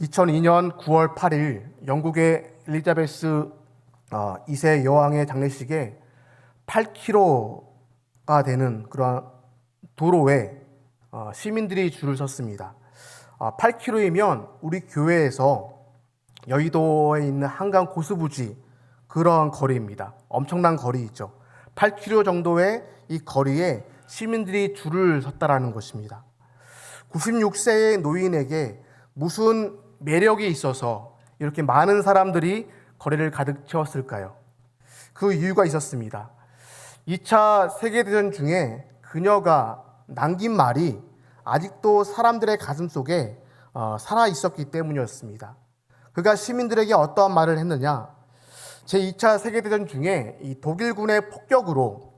2002년 9월 8일 영국의 엘리자베스 2세 여왕의 장례식에 8km가 되는 그러한 도로에 어, 시민들이 줄을 섰습니다. 8km이면 우리 교회에서 여의도에 있는 한강 고수부지 그런 거리입니다. 엄청난 거리이죠. 8km 정도의 이 거리에 시민들이 줄을 섰다라는 것입니다. 96세의 노인에게 무슨 매력이 있어서 이렇게 많은 사람들이 거리를 가득 채웠을까요? 그 이유가 있었습니다. 2차 세계대전 중에 그녀가 남긴 말이 아직도 사람들의 가슴 속에 어, 살아 있었기 때문이었습니다. 그가 시민들에게 어떠한 말을 했느냐? 제2차 세계대전 중에 이 독일군의 폭격으로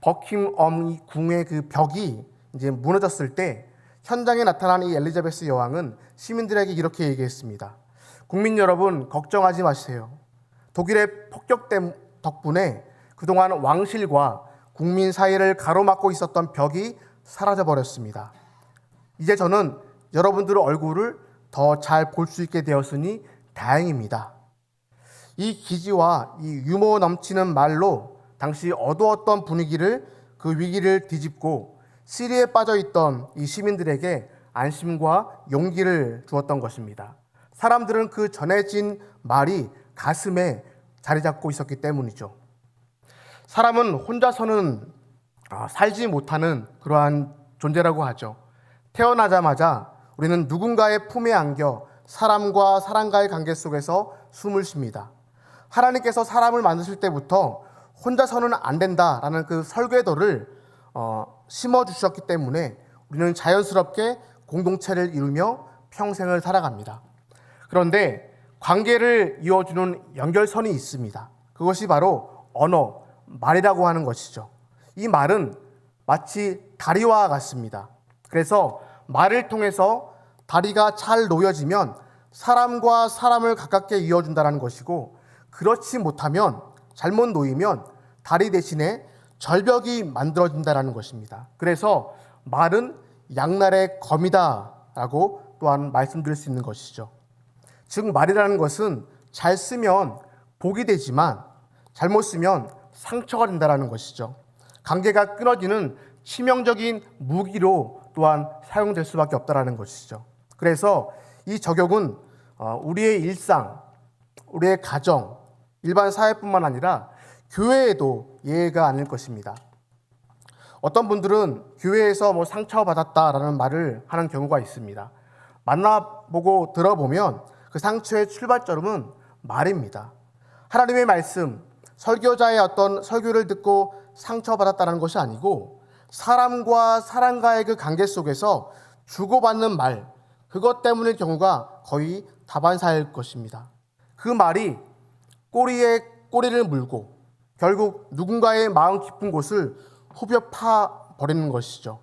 버킹엄 궁의 그 벽이 이제 무너졌을 때 현장에 나타난 이 엘리자베스 여왕은 시민들에게 이렇게 얘기했습니다. 국민 여러분 걱정하지 마세요. 독일의 폭격 덕분에 그동안 왕실과 국민 사이를 가로막고 있었던 벽이 사라져 버렸습니다. 이제 저는 여러분들 얼굴을 더 잘 볼 수 있게 되었으니 다행입니다. 이 기지와 이 유머 넘치는 말로 당시 어두웠던 분위기를 그 위기를 뒤집고 시리에 빠져 있던 이 시민들에게 안심과 용기를 주었던 것입니다. 사람들은 그 전해진 말이 가슴에 자리 잡고 있었기 때문이죠. 사람은 혼자서는 아, 살지 못하는 그러한 존재라고 하죠. 태어나자마자 우리는 누군가의 품에 안겨 사람과 사람과의 관계 속에서 숨을 쉽니다. 하나님께서 사람을 만드실 때부터 혼자서는 안 된다라는 그 설계도를 어, 심어 주셨기 때문에 우리는 자연스럽게 공동체를 이루며 평생을 살아갑니다. 그런데 관계를 이어주는 연결선이 있습니다. 그것이 바로 언어, 말이라고 하는 것이죠. 이 말은 마치 다리와 같습니다. 그래서 말을 통해서 다리가 잘 놓여지면 사람과 사람을 가깝게 이어준다는 것이고 그렇지 못하면 잘못 놓이면 다리 대신에 절벽이 만들어진다는 것입니다. 그래서 말은 양날의 검이다라고 또한 말씀드릴 수 있는 것이죠. 즉 말이라는 것은 잘 쓰면 복이 되지만 잘못 쓰면 상처가 된다는 것이죠. 관계가 끊어지는 치명적인 무기로 또한 사용될 수밖에 없다는 것이죠. 그래서 이 적용은 어, 우리의 일상, 우리의 가정, 일반 사회뿐만 아니라 교회에도 예외가 아닐 것입니다. 어떤 분들은 교회에서 뭐 상처받았다라는 말을 하는 경우가 있습니다. 만나보고 들어보면 그 상처의 출발점은 말입니다. 하나님의 말씀, 설교자의 어떤 설교를 듣고 상처받았다는 것이 아니고 사람과 사람과의 그 관계 속에서 주고받는 말, 그것 때문일 경우가 거의 다반사일 것입니다. 그 말이 꼬리에 꼬리를 물고 결국 누군가의 마음 깊은 곳을 후벼 파 버리는 것이죠.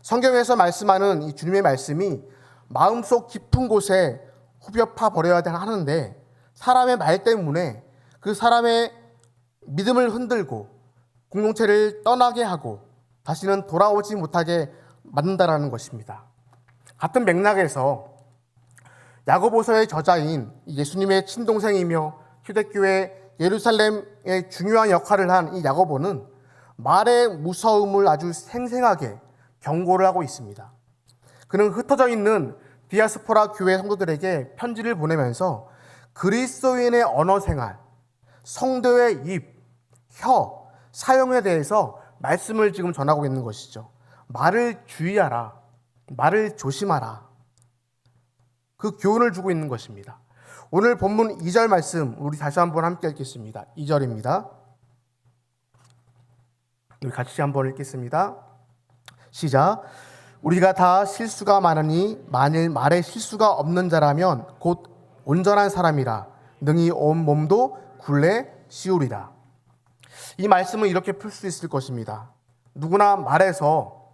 성경에서 말씀하는 이 주님의 말씀이 마음속 깊은 곳에 후벼 파 버려야 하는데 사람의 말 때문에 그 사람의 믿음을 흔들고 공동체를 떠나게 하고 다시는 돌아오지 못하게 만든다라는 것입니다. 같은 맥락에서 야고보서의 저자인 예수님의 친동생이며 휴대교회 예루살렘의 중요한 역할을 한 이 야고보는 말의 무서움을 아주 생생하게 경고를 하고 있습니다. 그는 흩어져 있는 디아스포라 교회 성도들에게 편지를 보내면서 그리스도인의 언어 생활, 성도의 입, 혀, 사용에 대해서 말씀을 지금 전하고 있는 것이죠. 말을 주의하라. 말을 조심하라. 그 교훈을 주고 있는 것입니다. 오늘 본문 2절 말씀 우리 다시 한번 함께 읽겠습니다. 2절입니다. 우리 같이 한번 읽겠습니다. 시작. 우리가 다 실수가 많으니 만일 말에 실수가 없는 자라면 곧 온전한 사람이라 능히 온 몸도 굴레 씌우리라. 이 말씀은 이렇게 풀 수 있을 것입니다. 누구나 말에서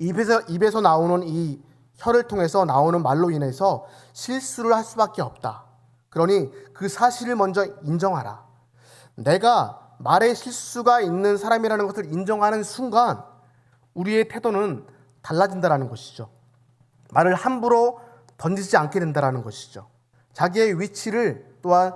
입에서 입에서 나오는 이 혀를 통해서 나오는 말로 인해서 실수를 할 수밖에 없다. 그러니 그 사실을 먼저 인정하라. 내가 말에 실수가 있는 사람이라는 것을 인정하는 순간 우리의 태도는 달라진다라는 것이죠. 말을 함부로 던지지 않게 된다라는 것이죠. 자기의 위치를 또한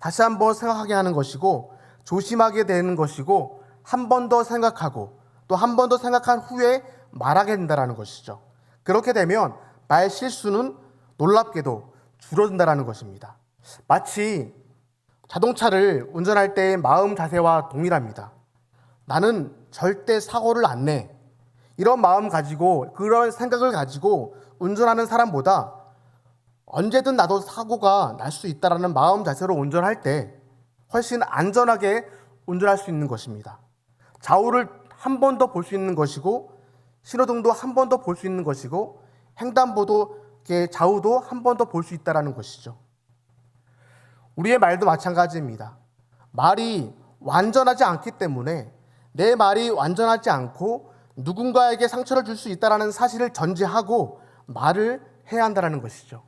다시 한번 생각하게 하는 것이고 조심하게 되는 것이고 한 번 더 생각하고 또 한 번 더 생각한 후에 말하게 된다라는 것이죠. 그렇게 되면 말 실수는 놀랍게도 줄어든다라는 것입니다. 마치 자동차를 운전할 때의 마음 자세와 동일합니다. 나는 절대 사고를 안 내. 이런 마음 가지고 그런 생각을 가지고 운전하는 사람보다 언제든 나도 사고가 날 수 있다라는 마음 자세로 운전할 때 훨씬 안전하게 운전할 수 있는 것입니다. 좌우를 한 번 더 볼 수 있는 것이고 신호등도 한 번 더 볼 수 있는 것이고 횡단보도 좌우도 한 번 더 볼 수 있다라는 것이죠. 우리의 말도 마찬가지입니다. 말이 완전하지 않기 때문에 내 말이 완전하지 않고 누군가에게 상처를 줄 수 있다라는 사실을 전제하고 말을 해야 한다라는 것이죠.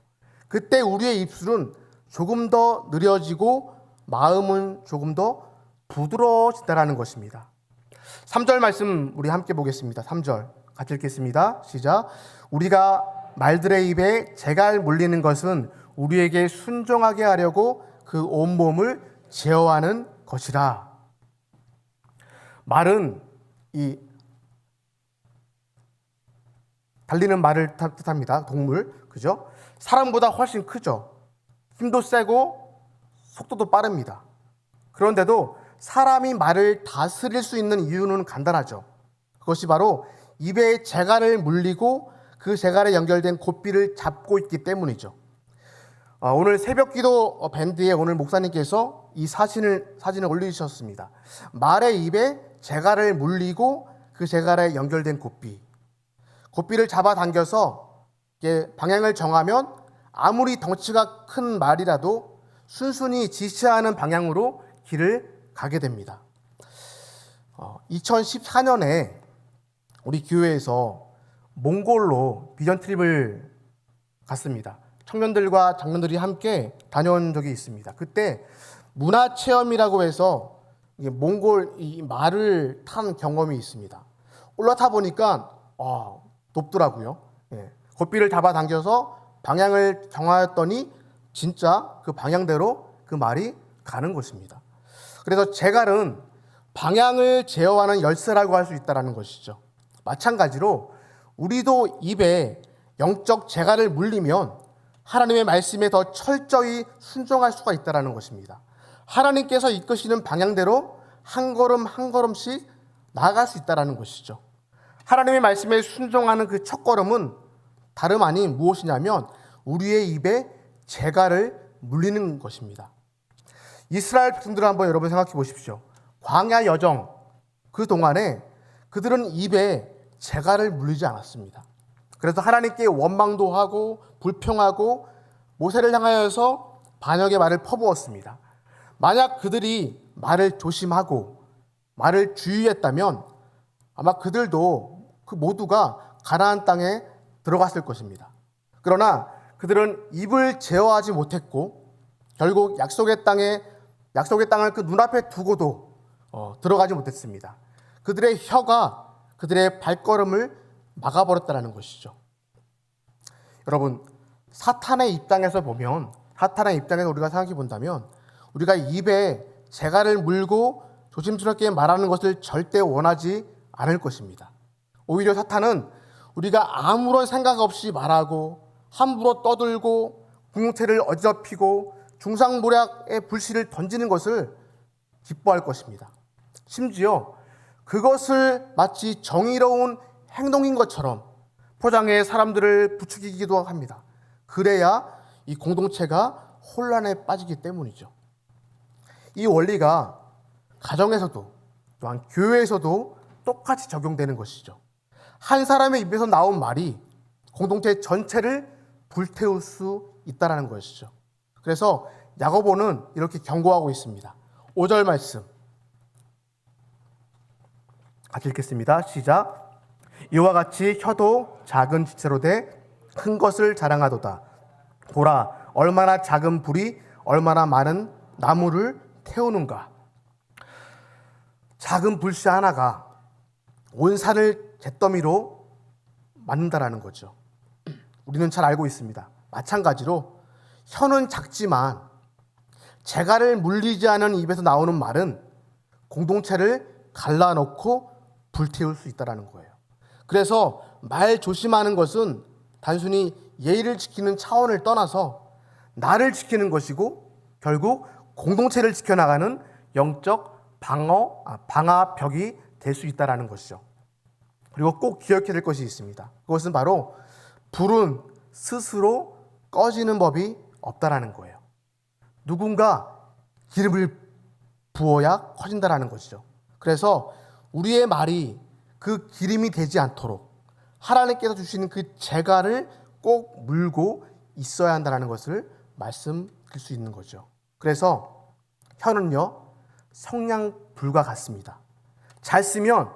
그때 우리의 입술은 조금 더 느려지고 마음은 조금 더 부드러워진다라는 것입니다. 3절 말씀 우리 함께 보겠습니다. 3절 같이 읽겠습니다. 시작. 우리가 말들의 입에 재갈 물리는 것은 우리에게 순종하게 하려고 그 온몸을 제어하는 것이라. 말은 이 달리는 말을 뜻합니다. 동물. 그죠? 사람보다 훨씬 크죠. 힘도 세고 속도도 빠릅니다. 그런데도 사람이 말을 다스릴 수 있는 이유는 간단하죠. 그것이 바로 입에 재갈을 물리고 그 재갈에 연결된 고삐를 잡고 있기 때문이죠. 아, 오늘 새벽 기도 밴드에 오늘 목사님께서 이 사진을 사진을 올리셨습니다. 말의 입에 재갈을 물리고 그 재갈에 연결된 고삐. 고삐를 잡아 당겨서 방향을 정하면 아무리 덩치가 큰 말이라도 순순히 지시하는 방향으로 길을 가게 됩니다. 2014년에 우리 교회에서 몽골로 비전 트립을 갔습니다. 청년들과 장년들이 함께 다녀온 적이 있습니다. 그때 문화 체험이라고 해서 몽골 이 말을 탄 경험이 있습니다. 올라타 보니까 아, 높더라고요. 예. 고삐를 잡아당겨서 방향을 정하였더니 진짜 그 방향대로 그 말이 가는 것입니다. 그래서 제갈은 방향을 제어하는 열쇠라고 할 수 있다는 것이죠. 마찬가지로 우리도 입에 영적 재갈을 물리면 하나님의 말씀에 더 철저히 순종할 수가 있다는 것입니다. 하나님께서 이끄시는 방향대로 한 걸음 한 걸음씩 나아갈 수 있다는 것이죠. 하나님의 말씀에 순종하는 그 첫 걸음은 다름 아닌 무엇이냐면 우리의 입에 재갈을 물리는 것입니다. 이스라엘 백성들을 한번 여러분 생각해 보십시오. 광야 여정 그 동안에 그들은 입에 재갈을 물리지 않았습니다. 그래서 하나님께 원망도 하고 불평하고 모세를 향하여서 반역의 말을 퍼부었습니다. 만약 그들이 말을 조심하고 말을 주의했다면 아마 그들도 그 모두가 가나안 땅에 들어갔을 것입니다. 그러나 그들은 입을 제어하지 못했고 결국 약속의 땅에 약속의 땅을 그 눈앞에 두고도 어, 들어가지 못했습니다. 그들의 혀가 그들의 발걸음을 막아버렸다는 것이죠. 여러분 사탄의 입장에서 보면 사탄의 입장에서 우리가 생각해 본다면 우리가 입에 재갈을 물고 조심스럽게 말하는 것을 절대 원하지 않을 것입니다. 오히려 사탄은 우리가 아무런 생각 없이 말하고 함부로 떠들고 공동체를 어지럽히고 중상모략의 불씨를 던지는 것을 기뻐할 것입니다. 심지어 그것을 마치 정의로운 행동인 것처럼 포장해 사람들을 부추기기도 합니다. 그래야 이 공동체가 혼란에 빠지기 때문이죠. 이 원리가 가정에서도 또한 교회에서도 똑같이 적용되는 것이죠. 한 사람의 입에서 나온 말이 공동체 전체를 불태울 수 있다라는 것이죠. 그래서 야고보는 이렇게 경고하고 있습니다. 5절 말씀. 같이 읽겠습니다. 시작. 이와 같이 혀도 작은 지체로 돼 큰 것을 자랑하도다. 보라, 얼마나 작은 불이 얼마나 많은 나무를 태우는가. 작은 불씨 하나가 온 산을 잿더미로 만든다라는 거죠. 우리는 잘 알고 있습니다. 마찬가지로 혀는 작지만 재갈을 물리지 않은 입에서 나오는 말은 공동체를 갈라놓고 불태울 수 있다라는 거예요. 그래서 말 조심하는 것은 단순히 예의를 지키는 차원을 떠나서 나를 지키는 것이고 결국 공동체를 지켜나가는 영적 방어 아, 방화벽이 될 수 있다라는 것이죠. 그리고 꼭 기억해야 될 것이 있습니다. 그것은 바로 불은 스스로 꺼지는 법이 없다라는 거예요. 누군가 기름을 부어야 커진다라는 것이죠. 그래서 우리의 말이 그 기름이 되지 않도록 하나님께서 주시는 그 재갈을 꼭 물고 있어야 한다는 것을 말씀드릴 수 있는 거죠. 그래서 혀는요 성냥 불과 같습니다. 잘 쓰면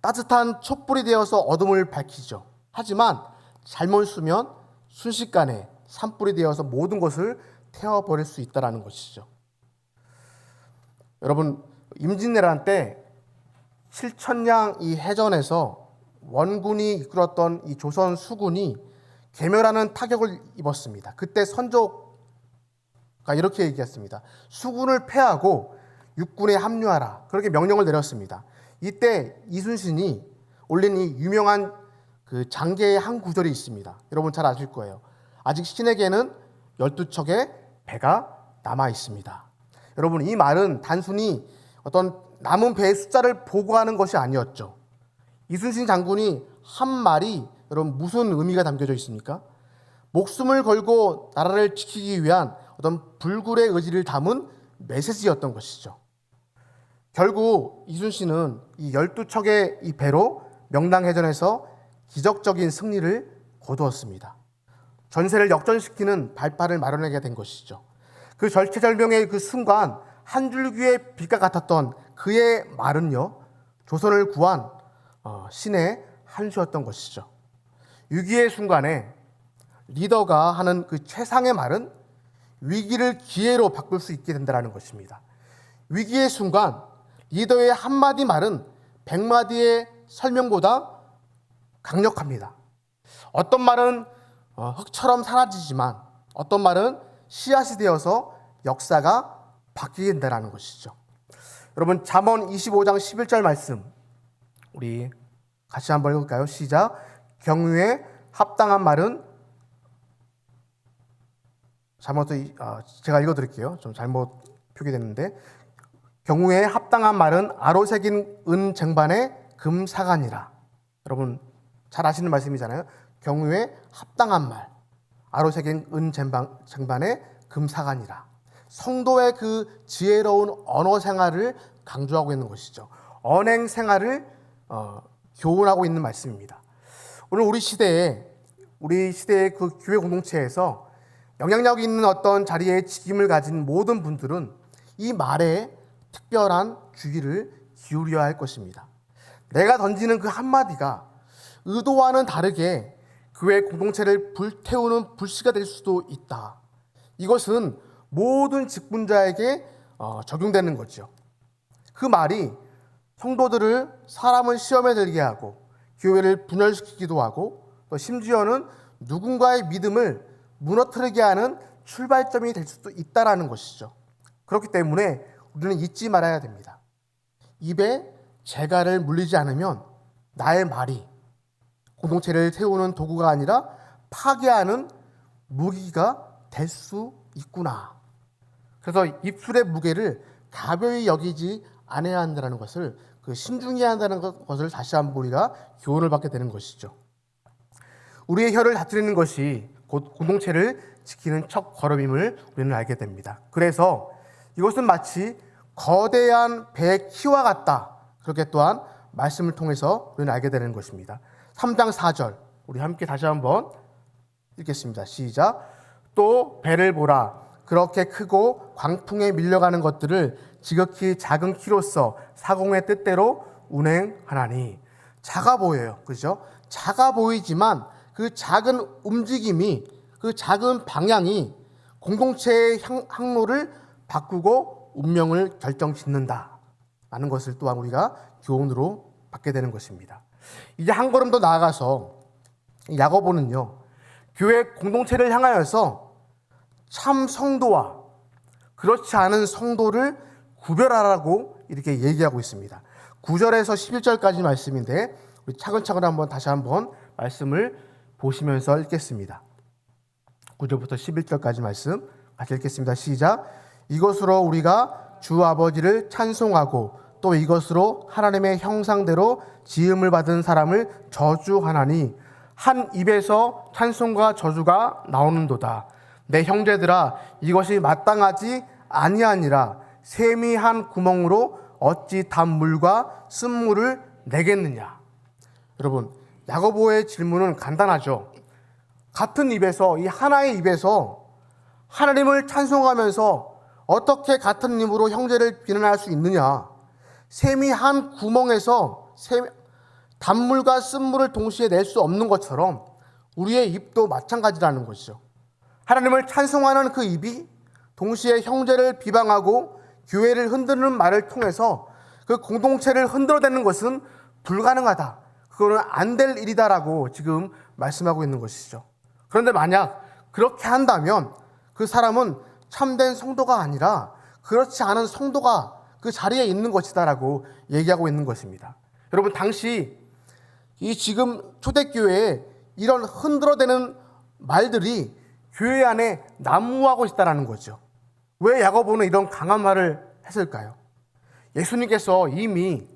따뜻한 촛불이 되어서 어둠을 밝히죠. 하지만 잘못 쓰면 순식간에 산불이 되어서 모든 것을 태워버릴 수 있다는 것이죠. 여러분 임진왜란 때 7천량 이 해전에서 원군이 이끌었던 이 조선 수군이 괴멸하는 타격을 입었습니다. 그때 선조가 이렇게 얘기했습니다. 수군을 패하고 육군에 합류하라. 그렇게 명령을 내렸습니다. 이때 이순신이 올린 이 유명한 그 장계의 한 구절이 있습니다. 여러분 잘 아실 거예요. 아직 신에게는 12척의 배가 남아 있습니다. 여러분 이 말은 단순히 어떤 남은 배의 숫자를 보고하는 것이 아니었죠. 이순신 장군이 한 말이 여러분 무슨 의미가 담겨져 있습니까? 목숨을 걸고 나라를 지키기 위한 어떤 불굴의 의지를 담은 메시지였던 것이죠. 결국 이순신은 이 12척의 이 배로 명랑해전에서 기적적인 승리를 거두었습니다. 전세를 역전시키는 발판을 마련하게 된 것이죠. 그 절체절명의 그 순간 한 줄기의 빛과 같았던 그의 말은요 조선을 구한 어, 신의 한 수였던 것이죠. 위기의 순간에 리더가 하는 그 최상의 말은 위기를 기회로 바꿀 수 있게 된다는 것입니다. 위기의 순간 리더의 한마디 말은 백마디의 설명보다 강력합니다. 어떤 말은 어, 흙처럼 사라지지만 어떤 말은 씨앗이 되어서 역사가 바뀌게 된다는 것이죠. 여러분 잠언 25장 11절 말씀 우리 같이 한번 읽을까요? 시작. 경유에 합당한 말은 잘못 아, 제가 읽어드릴게요. 좀 잘못 표기됐는데 경우에 합당한 말은 아로 새긴 은 쟁반의 금 사간이라. 여러분 잘 아시는 말씀이잖아요. 경우에 합당한 말 아로 새긴 은 쟁반, 쟁반의 금 사간이라. 성도의 그 지혜로운 언어 생활을 강조하고 있는 것이죠. 언행 생활을 어, 교훈하고 있는 말씀입니다. 오늘 우리 시대에 우리 시대의 그 교회 공동체에서 영향력 있는 어떤 자리에 직임을 가진 모든 분들은 이 말에 특별한 주의를 기울여야 할 것입니다. 내가 던지는 그 한마디가 의도와는 다르게 교회 공동체를 불태우는 불씨가 될 수도 있다. 이것은 모든 직분자에게 어, 적용되는 거죠. 그 말이 성도들을 사람을 시험에 들게 하고 교회를 분열시키기도 하고 또 심지어는 누군가의 믿음을 무너뜨리게 하는 출발점이 될 수도 있다라는 것이죠. 그렇기 때문에 우리는 잊지 말아야 됩니다. 입에 재갈을 물리지 않으면 나의 말이 공동체를 세우는 도구가 아니라 파괴하는 무기가 될 수 있구나. 그래서 입술의 무게를 가벼이 여기지 않아야 한다는 것을 그 신중해야 한다는 것을 다시 한번 우리가 교훈을 받게 되는 것이죠. 우리의 혀를 다스리는 것이 곧 공동체를 지키는 첫 걸음임을 우리는 알게 됩니다. 그래서 이것은 마치 거대한 배 키와 같다. 그렇게 또한 말씀을 통해서 우리는 알게 되는 것입니다. 3장 4절 우리 함께 다시 한번 읽겠습니다. 시작. 또 배를 보라. 그렇게 크고 광풍에 밀려가는 것들을 지극히 작은 키로서 사공의 뜻대로 운행하나니 작아 보여요. 그죠? 작아 보이지만 그 작은 움직임이 그 작은 방향이 공동체의 항로를 바꾸고 운명을 결정짓는다. 라는 것을 또한 우리가 교훈으로 받게 되는 것입니다. 이제 한 걸음 더 나아가서 야고보는요. 교회 공동체를 향하여서 참 성도와 그렇지 않은 성도를 구별하라고 이렇게 얘기하고 있습니다. 9절에서 11절까지 말씀인데 우리 차근차근 한번 다시 한번 말씀을 보시면서 읽겠습니다. 9절부터 11절까지 말씀 같이 읽겠습니다. 시작. 이것으로 우리가 주 아버지를 찬송하고 또 이것으로 하나님의 형상대로 지음을 받은 사람을 저주하나니 한 입에서 찬송과 저주가 나오는도다. 내 형제들아 이것이 마땅하지 아니하니라 샘이 한 구멍으로 어찌 단물과 쓴물을 내겠느냐. 여러분 야고보의 질문은 간단하죠. 같은 입에서 이 하나의 입에서 하나님을 찬송하면서 어떻게 같은 입으로 형제를 비난할 수 있느냐? 샘이 한 구멍에서 샘, 단물과 쓴물을 동시에 낼 수 없는 것처럼 우리의 입도 마찬가지라는 것이죠. 하나님을 찬송하는 그 입이 동시에 형제를 비방하고 교회를 흔드는 말을 통해서 그 공동체를 흔들어대는 것은 불가능하다. 그거는 안 될 일이다라고 지금 말씀하고 있는 것이죠. 그런데 만약 그렇게 한다면 그 사람은 참된 성도가 아니라 그렇지 않은 성도가 그 자리에 있는 것이다라고 얘기하고 있는 것입니다. 여러분 당시 이 지금 초대교회에 이런 흔들어대는 말들이 교회 안에 난무하고 있다라는 거죠. 왜 야고보는 이런 강한 말을 했을까요? 예수님께서 이미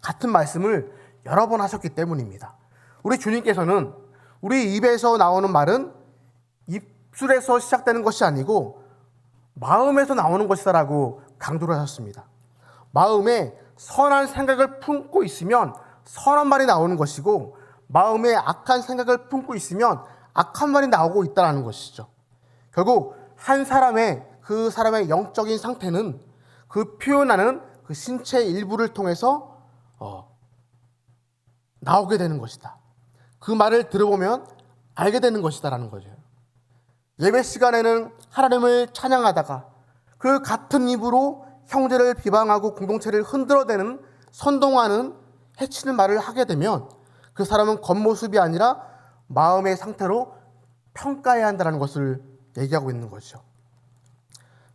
같은 말씀을 여러 번 하셨기 때문입니다. 우리 주님께서는 우리 입에서 나오는 말은 입술에서 시작되는 것이 아니고 마음에서 나오는 것이다라고 강조를 하셨습니다. 마음에 선한 생각을 품고 있으면 선한 말이 나오는 것이고 마음에 악한 생각을 품고 있으면 악한 말이 나오고 있다는 것이죠. 결국 한 사람의 그 사람의 영적인 상태는 그 표현하는 그 신체 일부를 통해서 어, 나오게 되는 것이다. 그 말을 들어보면 알게 되는 것이다라는 거죠. 예배 시간에는 하나님을 찬양하다가 그 같은 입으로 형제를 비방하고 공동체를 흔들어대는 선동하는 해치는 말을 하게 되면 그 사람은 겉모습이 아니라 마음의 상태로 평가해야 한다는 것을 얘기하고 있는 거죠.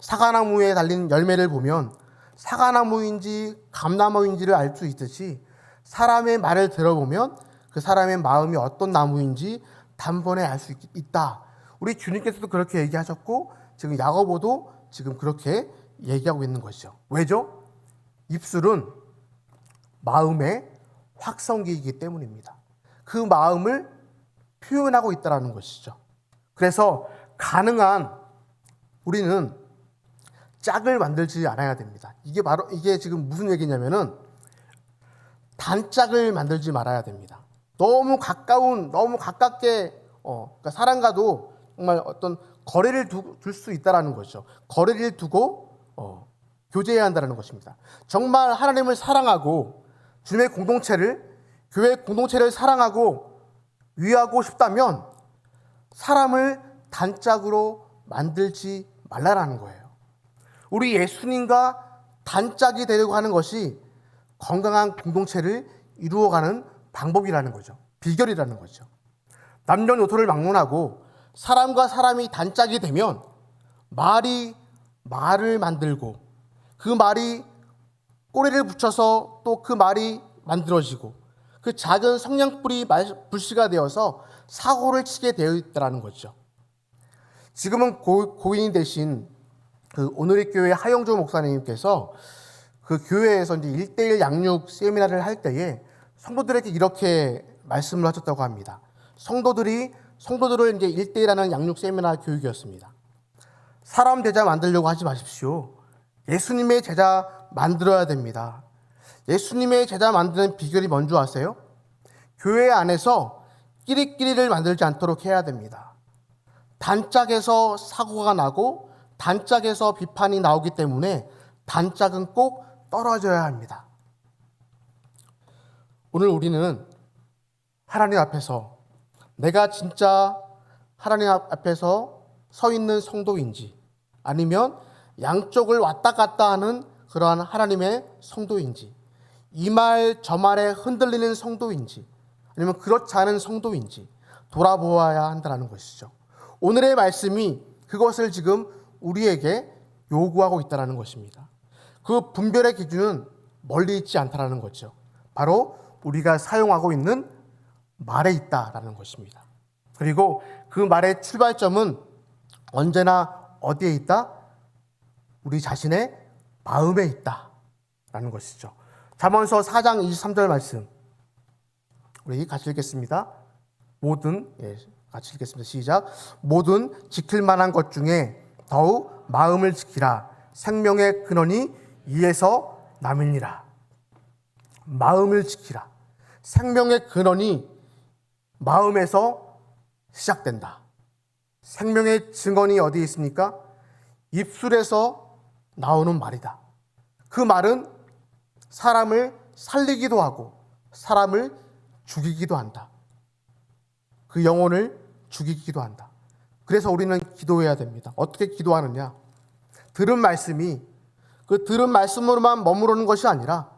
사과나무에 달린 열매를 보면 사과나무인지 감나무인지를 알 수 있듯이 사람의 말을 들어보면 그 사람의 마음이 어떤 나무인지 단번에 알 수 있다. 우리 주님께서도 그렇게 얘기하셨고 지금 야고보도 지금 그렇게 얘기하고 있는 것이죠. 왜죠? 입술은 마음의 확성기이기 때문입니다. 그 마음을 표현하고 있다라는 것이죠. 그래서 가능한 우리는 짝을 만들지 않아야 됩니다. 이게 바로 이게 지금 무슨 얘기냐면은 단짝을 만들지 말아야 됩니다. 너무 가까운 너무 가깝게 어, 그러니까 사람과도 정말 어떤 거리를 둘 수 있다라는 거죠. 거리를 두고 어, 교제해야 한다는 것입니다. 정말 하나님을 사랑하고 주님의 공동체를 교회 공동체를 사랑하고 위하고 싶다면 사람을 단짝으로 만들지 말라라는 거예요. 우리 예수님과 단짝이 되려고 하는 것이 건강한 공동체를 이루어가는 방법이라는 거죠. 비결이라는 거죠. 남녀노소를 막론하고 사람과 사람이 단짝이 되면 말이 말을 만들고 그 말이 꼬리를 붙여서 또 그 말이 만들어지고 그 작은 성냥불이 불씨가 되어서 사고를 치게 되어 있다는 거죠. 지금은 고, 인이 되신 그 오늘의 교회 하영조 목사님께서 그 교회에서 이제 1대1 양육 세미나를 할 때에 성도들에게 이렇게 말씀을 하셨다고 합니다. 성도들이 성도들을 이제 1대1하는 양육 세미나 교육이었습니다. 사람 제자 만들려고 하지 마십시오. 예수님의 제자 만들어야 됩니다. 예수님의 제자 만드는 비결이 뭔지 아세요? 교회 안에서 끼리끼리를 만들지 않도록 해야 됩니다. 단짝에서 사고가 나고 단짝에서 비판이 나오기 때문에 단짝은 꼭 떨어져야 합니다. 오늘 우리는 하나님 앞에서 내가 진짜 하나님 앞에서 서 있는 성도인지 아니면 양쪽을 왔다 갔다 하는 그러한 하나님의 성도인지 이 말 저 말에 흔들리는 성도인지 아니면 그렇지 않은 성도인지 돌아보아야 한다는 것이죠. 오늘의 말씀이 그것을 지금 우리에게 요구하고 있다는 것입니다. 그 분별의 기준은 멀리 있지 않다라는 거죠. 바로 우리가 사용하고 있는 말에 있다라는 것입니다. 그리고 그 말의 출발점은 언제나 어디에 있다? 우리 자신의 마음에 있다라는 것이죠. 잠언서 4장 23절 말씀 우리 같이 읽겠습니다. 모든 예, 같이 읽겠습니다. 시작. 모든 지킬 만한 것 중에 더욱 마음을 지키라. 생명의 근원이 이에서 남으니라. 마음을 지키라. 생명의 근원이 마음에서 시작된다. 생명의 증언이 어디에 있습니까? 입술에서 나오는 말이다. 그 말은 사람을 살리기도 하고 사람을 죽이기도 한다. 그 영혼을 죽이기도 한다. 그래서 우리는 기도해야 됩니다. 어떻게 기도하느냐? 들은 말씀이 그 들은 말씀으로만 머무르는 것이 아니라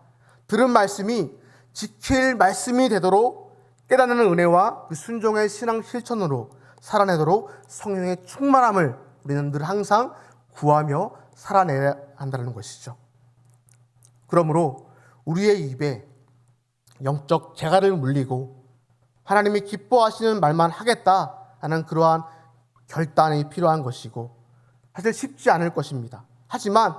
들은 말씀이 지킬 말씀이 되도록 깨닫는 은혜와 그 순종의 신앙 실천으로 살아내도록 성령의 충만함을 우리는 늘 항상 구하며 살아내야 한다는 것이죠. 그러므로 우리의 입에 영적 재갈을 물리고 하나님이 기뻐하시는 말만 하겠다 하는 그러한 결단이 필요한 것이고 사실 쉽지 않을 것입니다. 하지만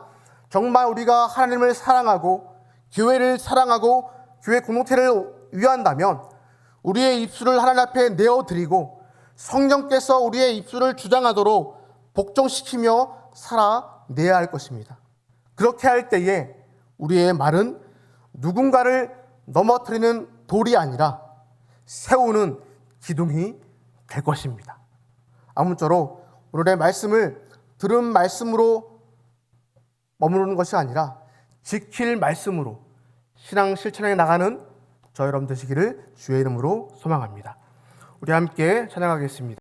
정말 우리가 하나님을 사랑하고 교회를 사랑하고 교회 공동체를 위한다면 우리의 입술을 하나님 앞에 내어드리고 성령께서 우리의 입술을 주장하도록 복종시키며 살아내야 할 것입니다. 그렇게 할 때에 우리의 말은 누군가를 넘어뜨리는 돌이 아니라 세우는 기둥이 될 것입니다. 아무쪼록 오늘의 말씀을 들은 말씀으로 머무르는 것이 아니라 지킬 말씀으로 신앙 실천에 나가는 저 여러분 되시기를 주의 이름으로 소망합니다. 우리 함께 찬양하겠습니다.